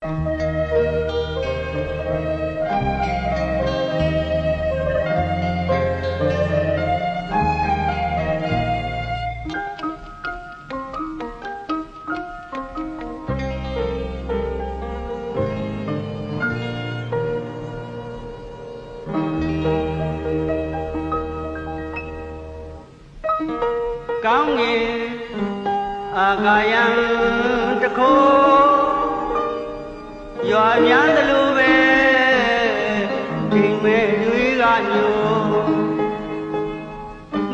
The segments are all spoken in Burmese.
ကောင်းငင်အာကာယံတခိုး ရွာများသလိုပဲဒီမဲ့တွေးကမျိုး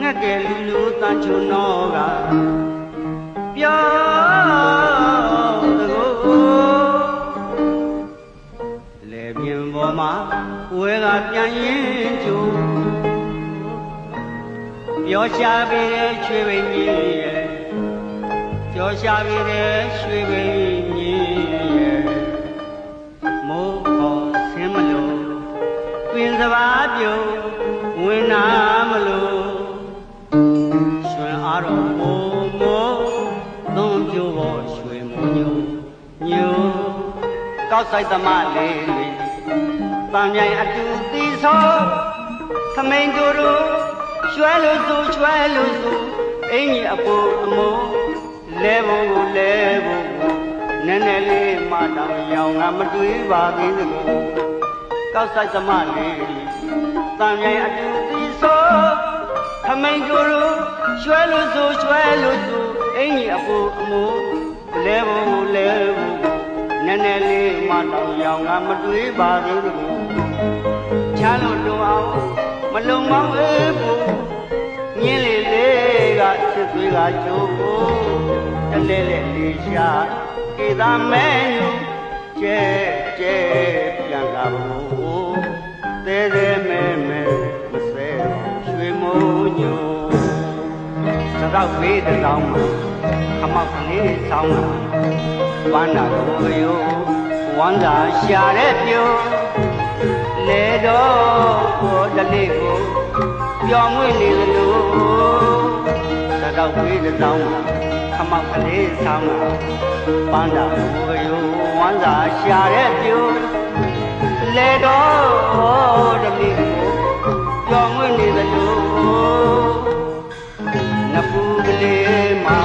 ငှက်ကဲလူလူတန်ချုံတော့ကပြောတကိုလေပြင်းပေါ်မှာဝဲကပြန်ရင်ကျိုးပြောရှာပေတဲ့ရွှေပင်ကြီးရဲ့ပြောရှာပေတဲ့ရွှေပင်ကြီးရဲ့ မိုးခေါ်ဆင်းမလို့ပင်စပါးပြုံဝင်နာမလို့ရွှင်အားတော်မိုးမိုးသုံးပြိုးပေါ်ရွှေမိုးညိုညိုကောက်ဆိုင်သမားလေးတွေပန်းမြိုင်အတူသီဆောခမိန်တို့တို့ရွှဲလို့ဆိုရွှဲလို့ဆိုအင်းကြီးအပူအမိုးလဲဖို့ကိုလဲဖို့ကို နည်းနည်းလေးမတောင်ရောင်ငါမတွေးပါသေးသကိုကောက်ဆိုင်သမားလေးတန်မြိုင်အတူသီဆိုခမိန်တို့တို့ရွှဲလို့ဆိုရွှဲလို့ဆိုအင်းကြီးအပူအမိုးလဲဖို့ကိုလဲဖို့ကိုနည်းနည်းလေးမတောင်ရောင်ငါမတွေးပါသေးသကိုချမ်းလို့လုံအောင်မလုံမောင်းအေးဘူးမြင်းလေးလေးကချစ်သွေးကကြိုးကိုတလဲလဲလေးရှာ ကေသာမဲညူကျဲကျဲပြန်လာဘူးတဲတဲမဲမဲမစဲရွှေမိုးညိုသတော့ဖေးတဲ့ကောင်းမှာခမောက်ကလေးဆောင်းလာဝမ်းနာကိုယောဝမ်းသာရှာတဲ့ပြိုလေတော့ကိုတလေးကိုပျော်မွေ့နေသလိုသတော့ဖေးတဲ့ကောင်းမှာ ခမောက်ကလေးဆောင်းလာပန်းတာကိုယောဝမ်းသာရှာတဲ့ပြိုလေတော့တလေးကိုပျော်မွေ့နေသလိုနဖူးကလေးမှာ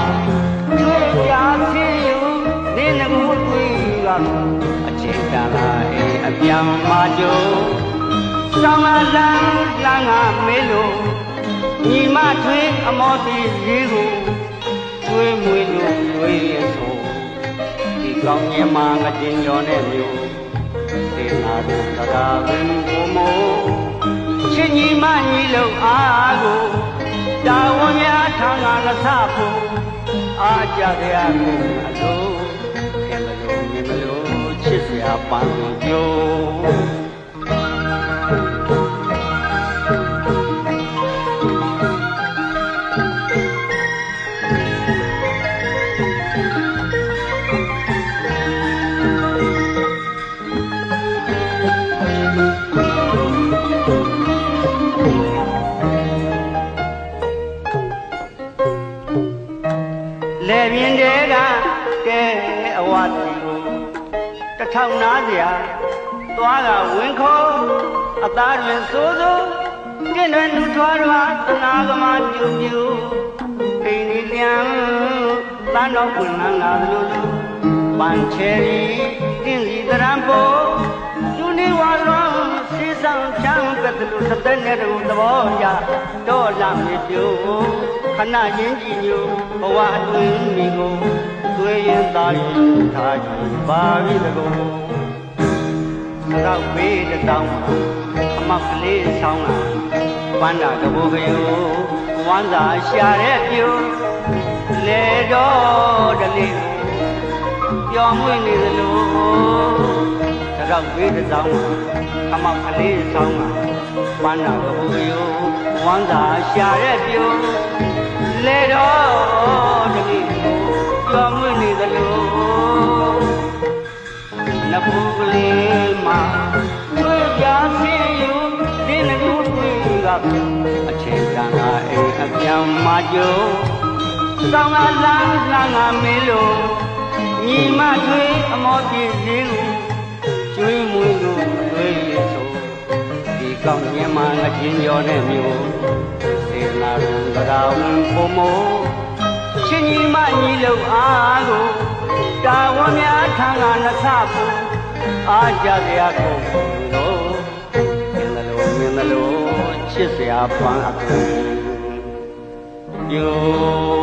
ကျွေးပြဆင်းယူနေနမူတွေ့ကအချိန်တန်လာအိမ်အပြန်မကြုံဆောင်းလာလန်းလန်းကမေးလို့ညီမထွေးအမောတီရေးကို ကျွေးမွေးလို့ကျွေးရဆိုဒီကောင်းရင်မှာငတင်ကျော်နဲ့မျိုးသေနာတို့တရားဝင်ကိုမို့ချစ်ညီမညီလို့အားကိုတာဝန်များထောင်းကလဆဖို့အားကြရကိုအလိုကဲမလို့မြင်မလို့ချစ်စရာပန်းကြိုး ထောင်နာစရာသွားကဝင်ခေါ်အသားတွင်စိုးစိုးကျင့်တွင်လူထွားထွားသနာကမပြူပြူအိမ်ဒီလျံတန်းတော်ဝင်လာလာသလိုလိုပန်ချယ်ရီတင်းစီတရံပေါ်သူနေဝါလောစေဆောင်ချမ်းကတလူသတဲ့နဲ့တူသဘောကြတော့လာမပြူ ခဏချင်းကြည်ညိုဘဝအတွင်းမိကိုသွေးရင်သားရင်ထားကြပါပြီတကုံတော့ဘေးတောင်းခမောက်ကလေးဆောင်းလာပန်းတာတဘူကယိုဝမ်းသာရှာတဲ့ပြိုလေတော့တလေးပျော်မွေ့နေသလိုတော့ဘေးတောင်းခမောက်ကလေးဆောင်းလာပန်းတာတဘူကယို ဝမ်းသာရှာတဲ့ပြိုလေတော့တလေးပျော်မွေ့နေသလိုနဖူးကလေးမှာတွေ့ပြဆင်းယူဒီနကူတွေ့ကအချိန်တန်ကအိမ်အပြန်မကြုံစောင်းလာလန်းလန်းကမေးလို့ညီမတွေ့အမောပြည့်စည်ကိုကော င်းမြင်မှငချင်းကျော်တဲ့မျိုးစေနာရုံတရားဝင်ပုံမို့ချင်းကြီးမညီလို့အားကိုတာဝန်များထံကနဆဖို့အားကြစရာကုန်လို့မြင်တယ်လို့မြင်တယ်လို့ချစ်စရာပန်းအကူယော